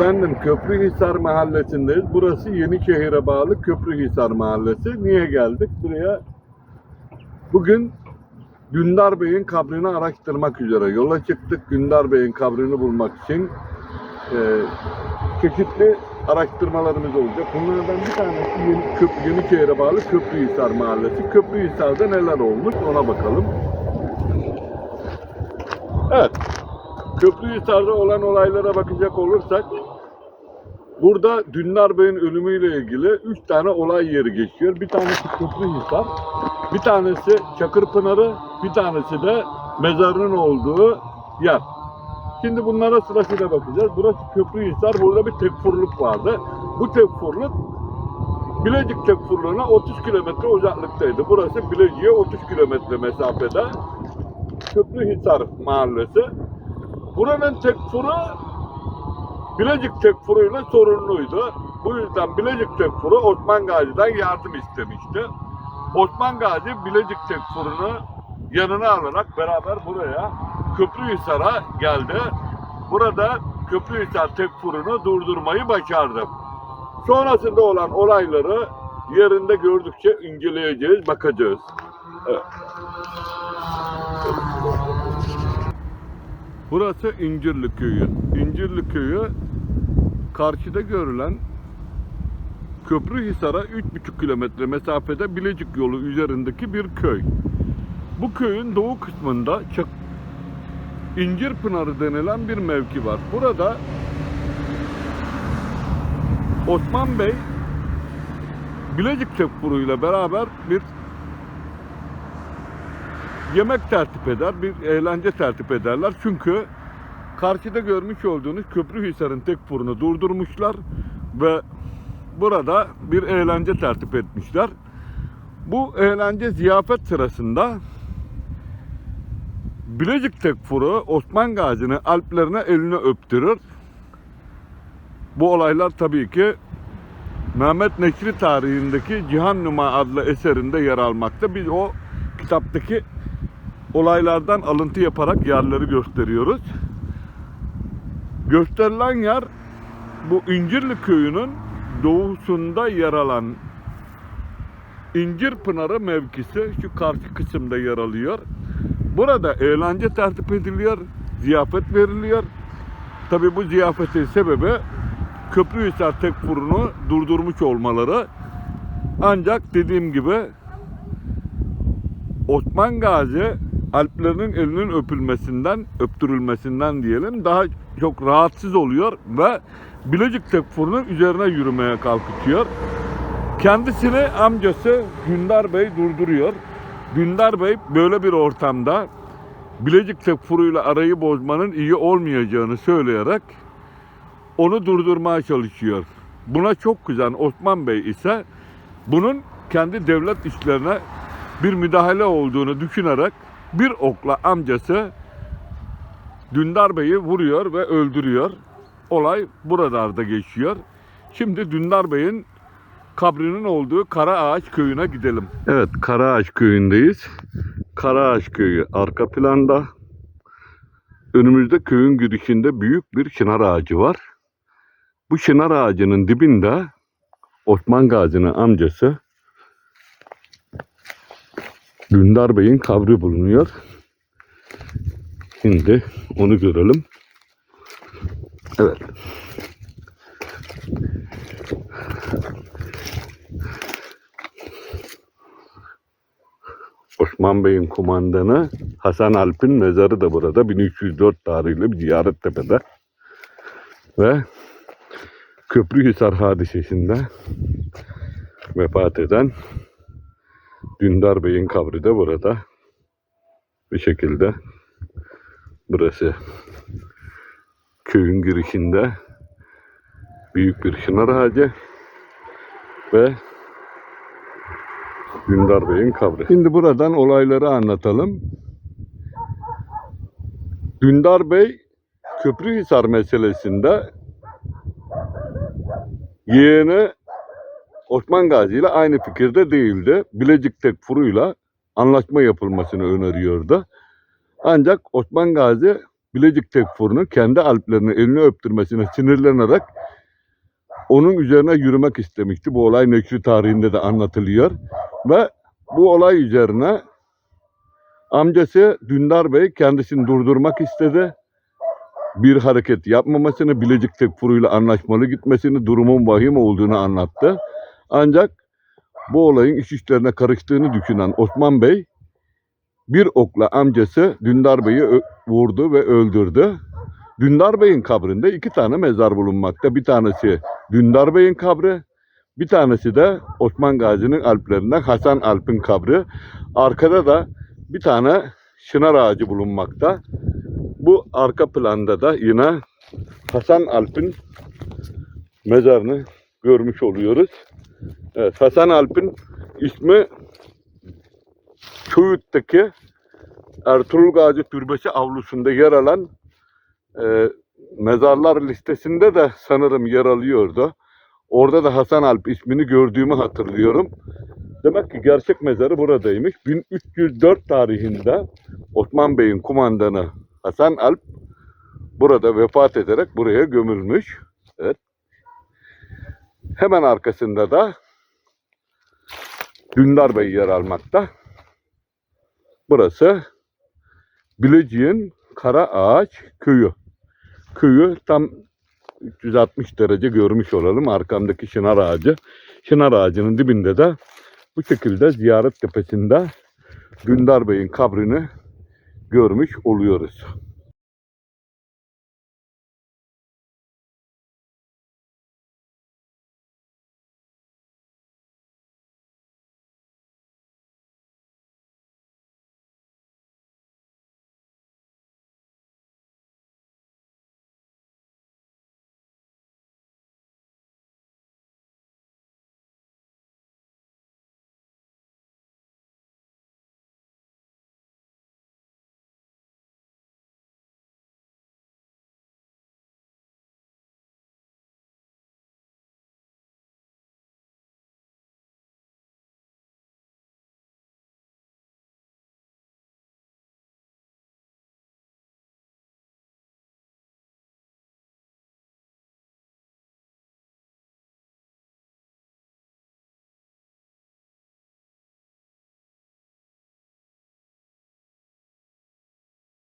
Efendim Köprühisar mahallesindeyiz. Burası Yenişehir'e bağlı Köprühisar mahallesi. Niye geldik buraya? Bugün Dündar Bey'in kabrini araştırmak üzere yola çıktık. Dündar Bey'in kabrini bulmak için e, çeşitli araştırmalarımız olacak. Bunlardan bir tanesi Yeni, Köp, Yenişehir'e bağlı Köprühisar mahallesi. Köprühisar'da neler olmuş ona bakalım. Evet. Köprühisar'da olan olaylara bakacak olursak burada Dündar Bey'in ölümüyle ilgili 3 tane olay yeri geçiyor. Bir tanesi Köprühisar, bir tanesi Çakırpınarı, bir tanesi de mezarının olduğu yer. Şimdi bunlara sırasıyla bakacağız. Burası Köprühisar, burada bir tekfurluk vardı. Bu tekfurluk Bilecik tekfurluğuna 30 kilometre uzaklıktaydı. Burası Bilecik'e 30 kilometre mesafede. Köprühisar mahallesi. Buranın tekfuru Bilecik tekfuruyla sorunluydu. Bu yüzden Bilecik tekfuru Osman Gazi'den yardım istemişti. Osman Gazi Bilecik tekfurunu yanına alarak beraber buraya Köprühisar'a geldi. Burada Köprühisar tekfurunu durdurmayı başardı. Sonrasında olan olayları yerinde gördükçe inceleyeceğiz, bakacağız. Evet. Burası İncirli Köyü. İncirli Köyü karşıda görülen Köprühisar'a 3,5 kilometre mesafede Bilecik yolu üzerindeki bir köy. Bu köyün doğu kısmında Çak İncir Pınarı denilen bir mevki var. Burada Osman Bey Bilecik Tekfuru'yla beraber bir yemek tertip eder, bir eğlence tertip ederler. Çünkü karşıda görmüş olduğunuz Köprühisar'ın tek fırını durdurmuşlar ve burada bir eğlence tertip etmişler. Bu eğlence ziyafet sırasında Bilecik Tekfuru Osman Gazi'nin Alplerine elini öptürür. Bu olaylar tabii ki Mehmet Nekri tarihindeki Cihan Numa adlı eserinde yer almakta. Biz o kitaptaki olaylardan alıntı yaparak yerleri gösteriyoruz. Gösterilen yer bu İncirli köyünün doğusunda yer alan İncir Pınarı mevkisi şu karşı kısımda yer alıyor. Burada eğlence tertip ediliyor, ziyafet veriliyor. Tabi bu ziyafetin sebebi Köprühisar Tekfuru'nu durdurmuş olmaları. Ancak dediğim gibi Osman Gazi Alplerinin elinin öpülmesinden, öptürülmesinden diyelim daha çok rahatsız oluyor ve Bilecik Tekfuru'nun üzerine yürümeye kalkışıyor. Kendisini amcası Dündar Bey durduruyor. Dündar Bey böyle bir ortamda Bilecik Tekfuru'yla arayı bozmanın iyi olmayacağını söyleyerek onu durdurmaya çalışıyor. Buna çok kızan Osman Bey ise bunun kendi devlet işlerine bir müdahale olduğunu düşünerek bir okla amcası Dündar Bey'i vuruyor ve öldürüyor. Olay buralarda geçiyor. Şimdi Dündar Bey'in kabrinin olduğu Karaağaç köyüne gidelim. Evet Karaağaç köyündeyiz. Karaağaç köyü arka planda. Önümüzde köyün girişinde büyük bir çınar ağacı var. Bu çınar ağacının dibinde Osman Gazi'nin amcası Dündar Bey'in kabri bulunuyor. Şimdi onu görelim. Evet. Osman Bey'in kumandanı Hasan Alp'in mezarı da burada. 1304 tarihli bir ziyaret tepede. Ve Köprühisar hadisesinde vefat eden Dündar Bey'in kabri de burada. Bir şekilde burası köyün girişinde büyük bir çınar ağacı ve Dündar Bey'in kabri. Şimdi buradan olayları anlatalım. Dündar Bey Köprühisar meselesinde yeğeni Osman Gazi ile aynı fikirde değildi. Bilecik Tekfuru'yla anlaşma yapılmasını öneriyordu. Ancak Osman Gazi Bilecik Tekfur'un kendi alplerini eline öptürmesine sinirlenerek onun üzerine yürümek istemişti. Bu olay Nekşi tarihinde de anlatılıyor. Ve bu olay üzerine amcası Dündar Bey kendisini durdurmak istedi. Bir hareket yapmamasını, Bilecik Tekfur'uyla anlaşmalı gitmesini, durumun vahim olduğunu anlattı. Ancak bu olayın iş işlerine karıştığını düşünen Osman Bey bir okla amcası Dündar Bey'i vurdu ve öldürdü. Dündar Bey'in kabrinde iki tane mezar bulunmakta. Bir tanesi Dündar Bey'in kabri, bir tanesi de Osman Gazi'nin alplerinden Hasan Alp'in kabri. Arkada da bir tane şınar ağacı bulunmakta. Bu arka planda da yine Hasan Alp'in mezarını görmüş oluyoruz. Evet, Hasan Alp'in ismi Söğüt'teki Ertuğrul Gazi Türbesi avlusunda yer alan e, mezarlar listesinde de sanırım yer alıyordu. Orada da Hasan Alp ismini gördüğümü hatırlıyorum. Demek ki gerçek mezarı buradaymış. 1304 tarihinde Osman Bey'in kumandanı Hasan Alp burada vefat ederek buraya gömülmüş. Evet. Hemen arkasında da Dündar Bey yer almakta. Burası Bilecik'in Kara Ağaç Köyü. Köyü tam 360 derece görmüş olalım arkamdaki şınar ağacı. Şınar ağacının dibinde de bu şekilde ziyaret tepesinde Dündar Bey'in kabrini görmüş oluyoruz.